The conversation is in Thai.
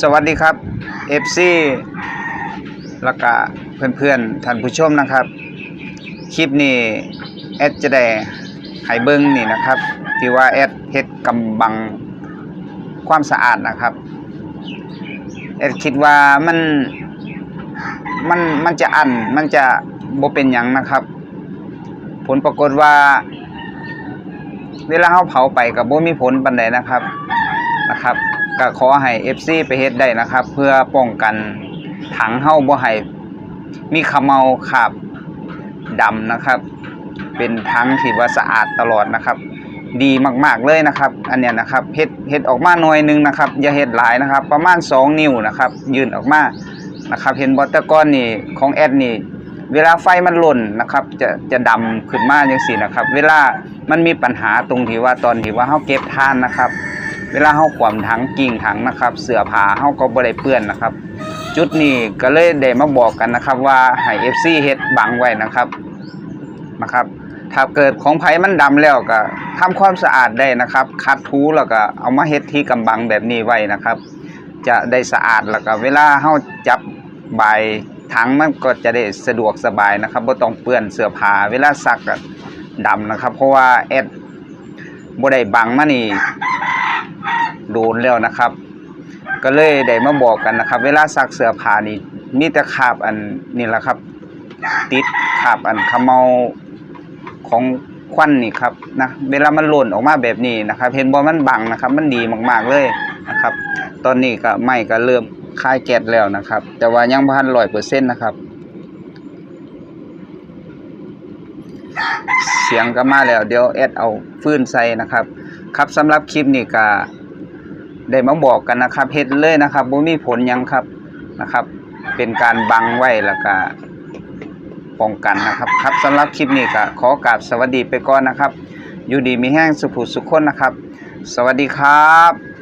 สวัสดีครับ FC แล้วก็เพื่อนๆท่านผู้ชมนะครับ คลิปนี้แอดจะได้ให้เบิ้งนี่นะครับ ที่ว่าแอดเฮ็ดกำบังความสะอาดนะครับแอดคิดว่ามันมันมันจะอันมันจะบ่เป็นหยังนะครับ ผลปรากฏว่า เวลาเฮาเผาไปก็บ่มีผลปานใดนะครับนะครับ ก็ขอให้ FC ไปเฮ็ดได้นะครับ เพื่อป้องกันถังเฮาบ่ให้มีขมเมาคราบดำนะครับ เป็นถังที่ว่าสะอาดตลอดนะครับ ดีมากๆเลยนะครับ อันเนี้ยนะครับเฮ็ดเฮ็ดออกมาหน่อยหนึงนะครับ อย่าเฮ็ดหลายนะครับ ประมาณ 2 นิ้วนะครับ ยืนออกมานะครับ เห็นบ่แต่ก่อนนี่ของแอดนี่เวลาไฟมันหล่นนะครับ จะจะดำขึ้นมาจังซี่นะครับ เวลามันมีปัญหาตรงที่ว่าตอนที่ว่าเฮาเก็บทานนะครับ เวลาเฮาขวามถังกิ่งถังนะครับ เสื้อผ้าเฮาก็บ่ได้เปื้อนนะครับ จุดนี้ก็เลยได้มาบอกกันนะครับ ว่าให้ FC เฮ็ดบังไว้นะครับนะครับถ้าเกิดของไผมันดำแล้วก็ทำความสะอาดได้นะครับ คัดถูแล้วก็เอามาเฮ็ดที่กำบังแบบนี้ไว้นะครับ จะได้สะอาดแล้วก็เวลาเฮาจับใบถังมันก็จะได้สะดวกสบายนะครับบ่ต้องเปื้อนเสื้อผ้าเวลาซักก็ดำนะครับ เพราะว่าแอดบ่ได้บังมานี่ โดนแล้วนะครับ ก็เลยได้มาบอกกันนะครับ เวลาซักเสื้อผ้านี่มีแต่คาบอันนี่แหละครับ ติดคาบอันขมเมาของควันนี่ครับนะเวลามันหล่นออกมาแบบนี้นะครับ เห็นบ่มันบังนะครับ มันดีมากๆเลยนะครับ ตอนนี้ก็ไหม้ก็เริ่มคลายแก๊สแล้วนะครับ แต่ว่ายังบ่ทัน100%นนะครับ เสียงก็มาแล้วเดี๋ยวแอดเอาฟืนใส่นะครับ ครับสำหรับคลิปนี้ก็ ได้มาบอกกันนะครับเฮ็ดเลยนะครับบ่มีผลยังครับนะครับ เป็นการบังไว้แล้วก็ป้องกันนะครับ ครับสำหรับคลิปนี้ก็ขอกราบสวัสดีไปก่อนนะครับ อยู่ดีมีแห้งสุขสุขคนนะครับ สวัสดีครับ